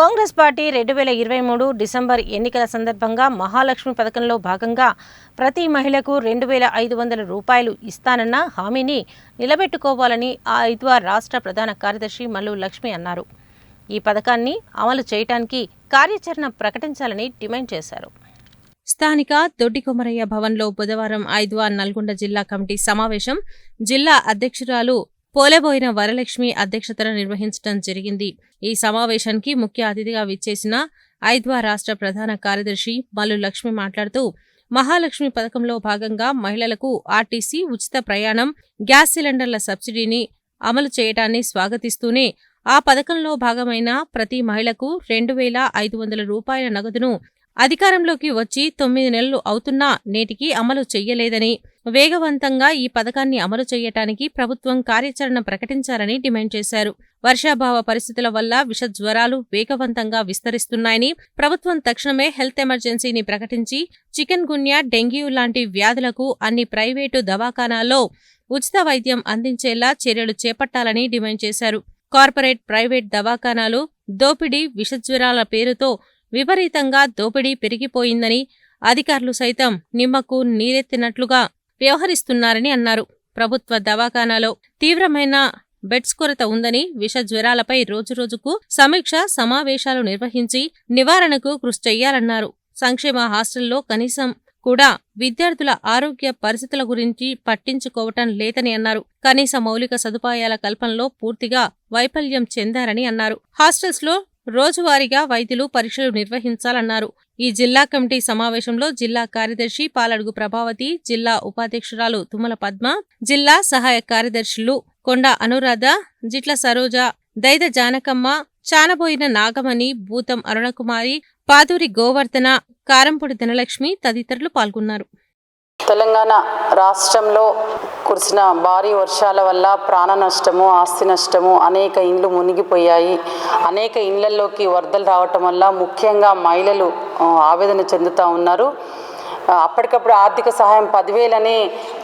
Congress party రెండు వేల ఇరవై మూడు డిసెంబర్ ఎన్నికల సందర్భంగా మహాలక్ష్మి పథకంలో భాగంగా ప్రతి మహిళకు రెండు వేల ఐదు వందల రూపాయలు ఇస్తానన్న హామీని నిలబెట్టుకోవాలని ఆ ఐద్వా రాష్ట్ర ప్రధాన కార్యదర్శి మల్లు లక్ష్మి అన్నారు. ఈ పథకాన్ని అమలు చేయటానికి కార్యాచరణ ప్రకటించాలని డిమాండ్ చేశారు. స్థానిక దొడ్డికొమరయ్య భవన్లో బుధవారం ఐద్వా నల్గొండ జిల్లా కమిటీ సమావేశం జిల్లా అధ్యక్షురాలు పోలేబోయిన వరలక్ష్మి అధ్యక్షతన నిర్వహించడం జరిగింది. ఈ సమావేశానికి ముఖ్య అతిథిగా విచ్చేసిన ఐద్వా రాష్ట్ర ప్రధాన కార్యదర్శి మల్లు లక్ష్మి మాట్లాడుతూ మహాలక్ష్మి పథకంలో భాగంగా మహిళలకు ఆర్టీసీ ఉచిత ప్రయాణం గ్యాస్ సిలిండర్ల సబ్సిడీని అమలు చేయటాన్ని స్వాగతిస్తూనే ఆ పథకంలో భాగమైన ప్రతి మహిళకు రెండు వేల ఐదు వందల రూపాయల నగదును అధికారంలోకి వచ్చి తొమ్మిది నెలలు అవుతున్నా నేటికి అమలు చెయ్యలేదని వేగవంతంగా ఈ పథకాన్ని అమలు చేయటానికి ప్రభుత్వం కార్యాచరణ ప్రకటించాలని డిమాండ్ చేశారు. వర్షాభావ పరిస్థితుల వల్ల విష జ్వరాలు వేగవంతంగా విస్తరిస్తున్నాయని ప్రభుత్వం తక్షణమే హెల్త్ ఎమర్జెన్సీని ప్రకటించి చికెన్ గున్యా డెంగ్యూ లాంటి వ్యాధులకు అన్ని ప్రైవేటు దవాఖానాల్లో ఉచిత వైద్యం అందించేలా చర్యలు చేపట్టాలని డిమాండ్ చేశారు. కార్పొరేట్ ప్రైవేట్ దవాఖానాలు దోపిడీ విషజ్వరాల పేరుతో విపరీతంగా దోపిడీ పెరిగిపోయిందని అధికారులు సైతం నిమ్మకు నీరెత్తినట్లుగా వ్యవహరిస్తున్నారని అన్నారు. ప్రభుత్వ దవాఖానాలో తీవ్రమైన బెడ్స్ కొరత ఉందని విష జ్వరాలపై రోజురోజుకు సమీక్ష సమావేశాలు నిర్వహించి నివారణకు కృషి చెయ్యాలన్నారు సంక్షేమ హాస్టల్లో కనీసం కూడా విద్యార్థుల ఆరోగ్య పరిస్థితుల గురించి పట్టించుకోవటం లేదని అన్నారు. కనీస మౌలిక సదుపాయాల కల్పనలో పూర్తిగా వైఫల్యం చెందారని అన్నారు. హాస్టల్స్లో రోజువారీగా వైద్యులు పరీక్షలు నిర్వహించాలన్నారు. ఈ జిల్లా కమిటీ సమావేశంలో జిల్లా కార్యదర్శి పాలడుగు ప్రభావతి జిల్లా ఉపాధ్యక్షురాలు తుమ్మల పద్మ జిల్లా సహాయ కార్యదర్శులు కొండ అనురాధ జిట్ల సరోజ దైద జానకమ్మ చానబోయిన నాగమణి భూతం అరుణకుమారి పాదూరి గోవర్ధన కారంపొడి ధనలక్ష్మి తదితరులు పాల్గొన్నారు. తెలంగాణ రాష్ట్రంలో కురిసిన భారీ వర్షాల వల్ల ప్రాణ నష్టము ఆస్తి నష్టము అనేక ఇండ్లు మునిగిపోయాయి. అనేక ఇండ్లలోకి వరదలు రావటం వల్ల ముఖ్యంగా మహిళలు ఆవేదన చెందుతూ ఉన్నారు. అప్పటికప్పుడు ఆర్థిక సహాయం పదివేలని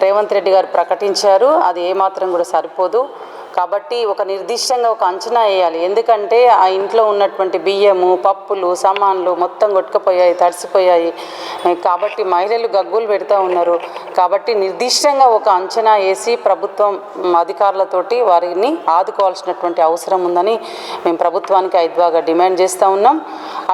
రేవంత్ రెడ్డి గారు ప్రకటించారు. అది ఏమాత్రం కూడా సరిపోదు. కాబట్టి ఒక నిర్దిష్టంగా ఒక అంచనా వేయాలి. ఎందుకంటే ఆ ఇంట్లో ఉన్నటువంటి బియ్యము పప్పులు సామాన్లు మొత్తం కొట్టుకుపోయాయి తడిసిపోయాయి. కాబట్టి మహిళలు గగ్గులు పెడతా ఉన్నారు. కాబట్టి నిర్దిష్టంగా ఒక అంచనా వేసి ప్రభుత్వం అధికారులతోటి వారిని ఆదుకోవాల్సినటువంటి అవసరం ఉందని మేము ప్రభుత్వానికి ఐద్వాగా డిమాండ్ చేస్తూ ఉన్నాం.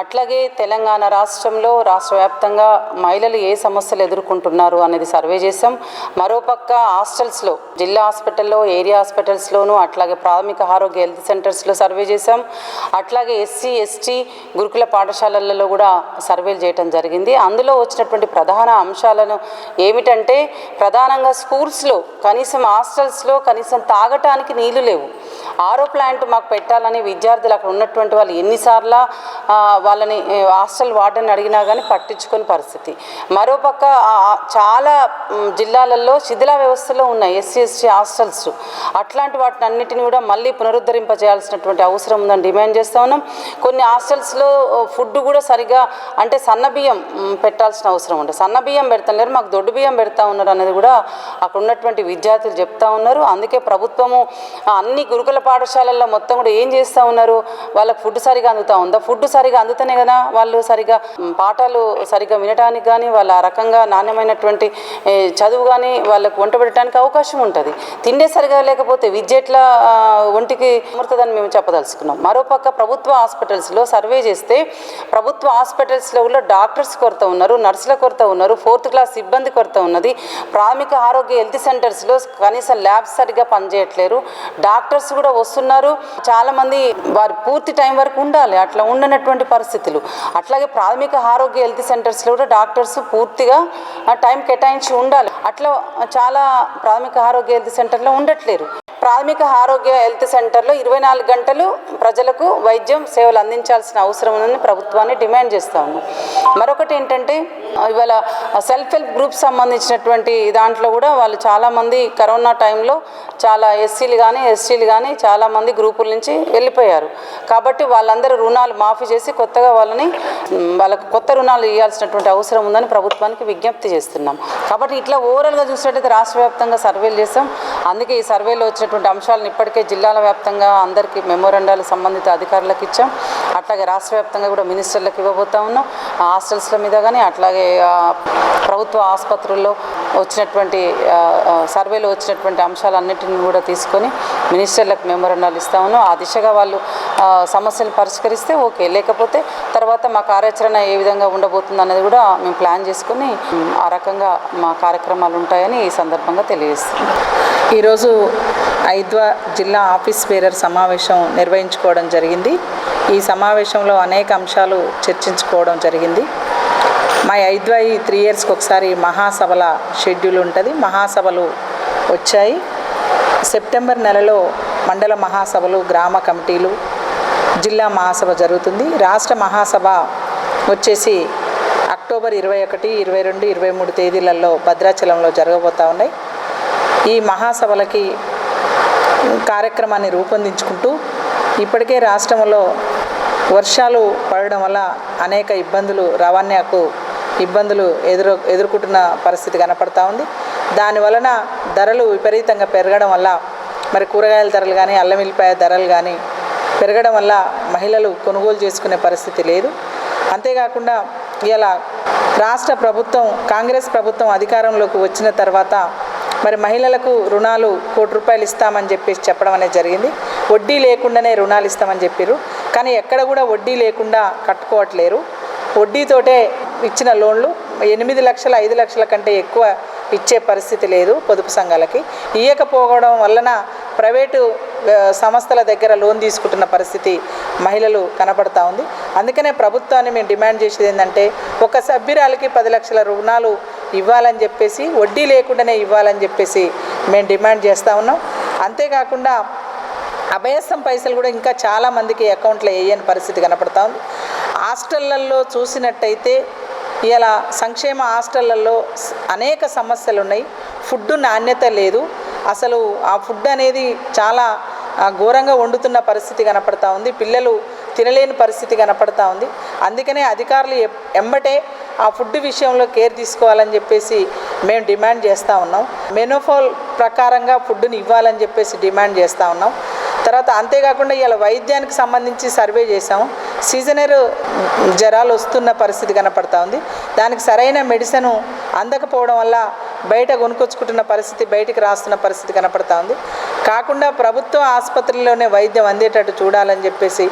అట్లాగే తెలంగాణ రాష్ట్రంలో రాష్ట్ర వ్యాప్తంగా మహిళలు ఏ సమస్యలు ఎదుర్కొంటున్నారు అనేది సర్వే చేశాం. మరోపక్క హాస్టల్స్లో జిల్లా హాస్పిటల్లో ఏరియా హాస్పిటల్స్లోనూ అట్లాగే ప్రాథమిక ఆరోగ్య హెల్త్ సెంటర్స్లో సర్వే చేశాం. అట్లాగే ఎస్సీ ఎస్టీ గురుకుల పాఠశాలలలో కూడా సర్వేలు చేయటం జరిగింది. అందులో వచ్చినటువంటి ప్రధాన అంశాలను ఏమిటంటే ప్రధానంగా స్కూల్స్లో కనీసం హాస్టల్స్లో కనీసం తాగటానికి నీళ్ళు లేవు. ఆరో ప్లాంట్ మాకు పెట్టాలని విద్యార్థులు అక్కడ ఉన్నటువంటి వాళ్ళు ఎన్నిసార్లు వాళ్ళని హాస్టల్ వార్డెన్ అడిగినా కానీ పట్టించుకొని పరిస్థితి. మరోపక్క చాలా జిల్లాలలో శిథిలా వ్యవస్థలో ఉన్నాయి ఎస్సీ ఎస్టీ హాస్టల్స్ అట్లాంటి వాటిని వాటన్నిటిని కూడా మళ్ళీ పునరుద్ధరింప చేయాల్సినటువంటి అవసరం ఉందని డిమాండ్ చేస్తూ ఉన్నాం. కొన్ని హాస్టల్స్లో ఫుడ్ కూడా సరిగా అంటే సన్న బియ్యం పెట్టాల్సిన అవసరం ఉంది సన్న బియ్యం పెడతాం లేరు మాకు దొడ్డు బియ్యం పెడతా ఉన్నారు అనేది కూడా అక్కడ ఉన్నటువంటి విద్యార్థులు చెప్తా ఉన్నారు. అందుకే ప్రభుత్వము అన్ని గురుకుల పాఠశాలల్లో మొత్తం కూడా ఏం చేస్తూ ఉన్నారు? వాళ్ళకి ఫుడ్ సరిగా అందుతూ ఉందా? ఫుడ్ సరిగా అందుతనే కదా వాళ్ళు సరిగా పాఠాలు సరిగా వినడానికి కానీ వాళ్ళ ఆ రకంగా నాణ్యమైనటువంటి చదువు కానీ వాళ్ళకు వంట పెట్టడానికి అవకాశం ఉంటుంది. తిండే సరిగా లేకపోతే విద్య ఎట్లా ఆ, ఒంటికి అమృతదని మేము చెప్పదలుచుకున్నాం. మరోపక్క ప్రభుత్వ హాస్పిటల్స్లో సర్వే చేస్తే ప్రభుత్వ హాస్పిటల్స్లో కూడా డాక్టర్స్ కొరత ఉన్నారు నర్సుల కొరత ఉన్నారు ఫోర్త్ క్లాస్ సిబ్బంది కొరత ఉన్నది. ప్రాథమిక ఆరోగ్య హెల్త్ సెంటర్స్లో కనీసం ల్యాబ్స్ సరిగ్గా పనిచేయట్లేరు. డాక్టర్స్ కూడా వస్తున్నారు. చాలామంది వారి పూర్తి టైం వరకు ఉండాలి అట్లా ఉండనటువంటి పరిస్థితులు. అట్లాగే ప్రాథమిక ఆరోగ్య హెల్త్ సెంటర్స్లో కూడా డాక్టర్స్ పూర్తిగా టైం కేటాయించి ఉండాలి. అట్లా చాలా ప్రాథమిక ఆరోగ్య హెల్త్ సెంటర్లో ఉండట్లేరు. ప్రాథమిక ఆరోగ్య హెల్త్ సెంటర్లో ఇరవై నాలుగు గంటలు ప్రజలకు వైద్యం సేవలు అందించాల్సిన అవసరం ఉందని ప్రభుత్వాన్ని డిమాండ్ చేస్తా ఉన్నాం మరొకటి ఏంటంటే ఇవాళ సెల్ఫ్ హెల్ప్ గ్రూప్ సంబంధించినటువంటి దాంట్లో కూడా వాళ్ళు చాలామంది కరోనా టైంలో చాలా ఎస్సీలు కానీ ఎస్టీలు కానీ చాలామంది గ్రూపుల నుంచి వెళ్ళిపోయారు. కాబట్టి వాళ్ళందరూ రుణాలు మాఫీ చేసి కొత్తగా వాళ్ళని వాళ్ళకు కొత్త రుణాలు ఇవ్వాల్సినటువంటి అవసరం ఉందని ప్రభుత్వానికి విజ్ఞప్తి చేస్తున్నాం. కాబట్టి ఇట్లా ఓవరాల్గా చూసినట్టయితే రాష్ట్ర వ్యాప్తంగా సర్వేలు చేస్తాం. అందుకే ఈ సర్వేలో వచ్చినటువంటి అంశాలను ఇప్పటికే జిల్లాల వ్యాప్తంగా అందరికీ మెమోరండాలు సంబంధిత అధికారులకు ఇచ్చాం. అట్లాగే రాష్ట్ర వ్యాప్తంగా కూడా మినిస్టర్లకు ఇవ్వబోతా ఉన్నాం. హాస్టల్స్ల మీద కానీ అట్లాగే ప్రభుత్వ ఆసుపత్రుల్లో వచ్చినటువంటి సర్వేలో వచ్చినటువంటి అంశాలన్నింటిని కూడా తీసుకొని మినిస్టర్లకు మెమోరండాలు ఇస్తా ఉన్నాం. ఆ దిశగా వాళ్ళు సమస్యలు పరిష్కరిస్తే ఓకే. లేకపోతే తర్వాత మా కార్యాచరణ ఏ విధంగా ఉండబోతుంది అనేది కూడా మేము ప్లాన్ చేసుకుని ఆ రకంగా మా కార్యక్రమాలు ఉంటాయని ఈ సందర్భంగా తెలియజేస్తాం ఈరోజు ఐద్వా జిల్లా ఆఫీస్ బేరర్ సమావేశం నిర్వహించుకోవడం జరిగింది. ఈ సమావేశంలో అనేక అంశాలు చర్చించుకోవడం జరిగింది. మా ఐద్వా ఈ త్రీ ఇయర్స్కి ఒకసారి మహాసభల షెడ్యూల్ ఉంటుంది. మహాసభలు వచ్చాయి. సెప్టెంబర్ నెలలో మండల మహాసభలు గ్రామ కమిటీలు జిల్లా మహాసభ జరుగుతుంది. రాష్ట్ర మహాసభ వచ్చేసి అక్టోబర్ ఇరవై ఒకటి ఇరవై రెండు ఇరవై మూడు తేదీలలో భద్రాచలంలో జరగబోతూ ఉన్నాయి. ఈ మహాసభలకి కార్యక్రమాన్ని రూపొందించుకుంటూ ఇప్పటికే రాష్ట్రంలో వర్షాలు పడడం వల్ల అనేక ఇబ్బందులు రవాణాకు ఇబ్బందులు ఎదురు ఎదుర్కొంటున్న పరిస్థితి కనపడతా ఉంది. దాని వలన ధరలు విపరీతంగా పెరగడం వల్ల మరి కూరగాయల ధరలు కానీ అల్లం వెల్లిపాయ ధరలు కానీ పెరగడం వల్ల మహిళలు కొనుగోలు చేసుకునే పరిస్థితి లేదు. అంతేకాకుండా ఇలా రాష్ట్ర ప్రభుత్వం కాంగ్రెస్ ప్రభుత్వం అధికారంలోకి వచ్చిన తర్వాత మరి మహిళలకు రుణాలు కోటి రూపాయలు ఇస్తామని చెప్పేసి చెప్పడం అనేది జరిగింది. వడ్డీ లేకుండానే రుణాలు ఇస్తామని చెప్పారు కానీ ఎక్కడ కూడా వడ్డీ లేకుండా కట్టుకోవట్లేరు. వడ్డీతోటే ఇచ్చిన లోన్లు ఎనిమిది లక్షల ఐదు లక్షల కంటే ఎక్కువ ఇచ్చే పరిస్థితి లేదు పొదుపు సంఘాలకి. ఇయ్యకపోవడం వలన ప్రైవేటు సంస్థల దగ్గర లోన్ తీసుకుంటున్న పరిస్థితి మహిళలు కనపడతా ఉంది. అందుకనే ప్రభుత్వాన్ని మేము డిమాండ్ చేసేది ఏంటంటే ఒక సభ్యురాలకి పది లక్షల రుణాలు ఇవ్వాలని చెప్పేసి వడ్డీ లేకుండానే ఇవ్వాలని చెప్పేసి మేము డిమాండ్ చేస్తూ ఉన్నాం. అంతేకాకుండా అభయస్థం పైసలు కూడా ఇంకా చాలామందికి అకౌంట్లో వేయని పరిస్థితి కనపడతా ఉంది. హాస్టళ్ళలో చూసినట్టయితే ఇలా సంక్షేమ హాస్టళ్ళలో అనేక సమస్యలు ఉన్నాయి ఫుడ్ నాణ్యత లేదు. అసలు ఆ ఫుడ్ అనేది చాలా ఘోరంగా వండుతున్న పరిస్థితి కనపడతా ఉంది. పిల్లలు తినలేని పరిస్థితి కనపడతా ఉంది. అందుకనే అధికారులు ఎంబటే ఆ ఫుడ్ విషయంలో కేర్ తీసుకోవాలని చెప్పేసి మేము డిమాండ్ చేస్తూ ఉన్నాం. మెనోఫాల్ ప్రకారంగా ఫుడ్ని ఇవ్వాలని చెప్పేసి డిమాండ్ చేస్తూ ఉన్నాం. తర్వాత అంతేకాకుండా ఇలా వైద్యానికి సంబంధించి సర్వే చేసాము సీజనర్ జ్వరాలు వస్తున్న పరిస్థితి కనపడతా ఉంది. దానికి సరైన మెడిసిన్ అందకపోవడం వల్ల బయట కొనుక్కొచ్చుకుంటున్న పరిస్థితి బయటికి రాస్తున్న పరిస్థితి కనపడతా ఉంది. కాకుండా ప్రభుత్వ ఆసుపత్రిలోనే వైద్యం అందేటట్టు చూడాలని చెప్పేసి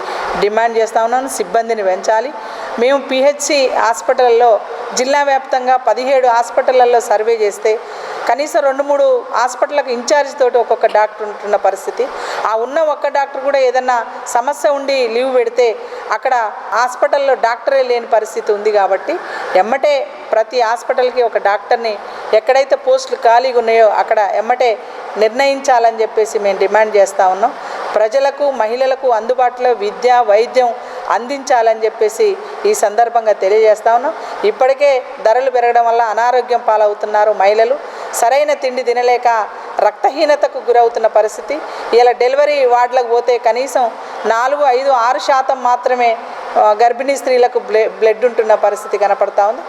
డిమాండ్ చేస్తూ ఉన్నాను. సిబ్బందిని పెంచాలి. మేము పిహెచ్సి హాస్పిటల్లో జిల్లా వ్యాప్తంగా పదిహేడు హాస్పిటళ్ళలో సర్వే చేస్తే కనీసం రెండు మూడు హాస్పిటల్కి ఇన్ఛార్జ్ తోటి ఒక్కొక్క డాక్టర్ ఉంటున్న పరిస్థితి. ఆ ఉన్న ఒక్క డాక్టర్ కూడా ఏదన్నా సమస్య ఉండి లీవ్ పెడితే అక్కడ హాస్పిటల్లో డాక్టరే లేని పరిస్థితి ఉంది కాబట్టి ఎమ్మటే ప్రతి హాస్పిటల్కి ఒక డాక్టర్ని ఎక్కడైతే పోస్టులు ఖాళీగా ఉన్నాయో అక్కడ ఎమ్మటే నిర్ణయించాలని చెప్పేసి మేము డిమాండ్ చేస్తూ ఉన్నాం. ప్రజలకు మహిళలకు అందుబాటులో విద్య వైద్యం అందించాలని చెప్పేసి ఈ సందర్భంగా తెలియజేస్తా ఉన్నాం. ఇప్పటికే ధరలు పెరగడం వల్ల అనారోగ్యం పాలవుతున్నారు మహిళలు. సరైన తిండి తినలేక రక్తహీనతకు గురవుతున్న పరిస్థితి. ఇలా డెలివరీ వార్డులకు పోతే కనీసం నాలుగు ఐదు ఆరు శాతం మాత్రమే గర్భిణీ స్త్రీలకు బ్లడ్ బ్లడ్ ఉంటున్న పరిస్థితి కనపడతా ఉంది.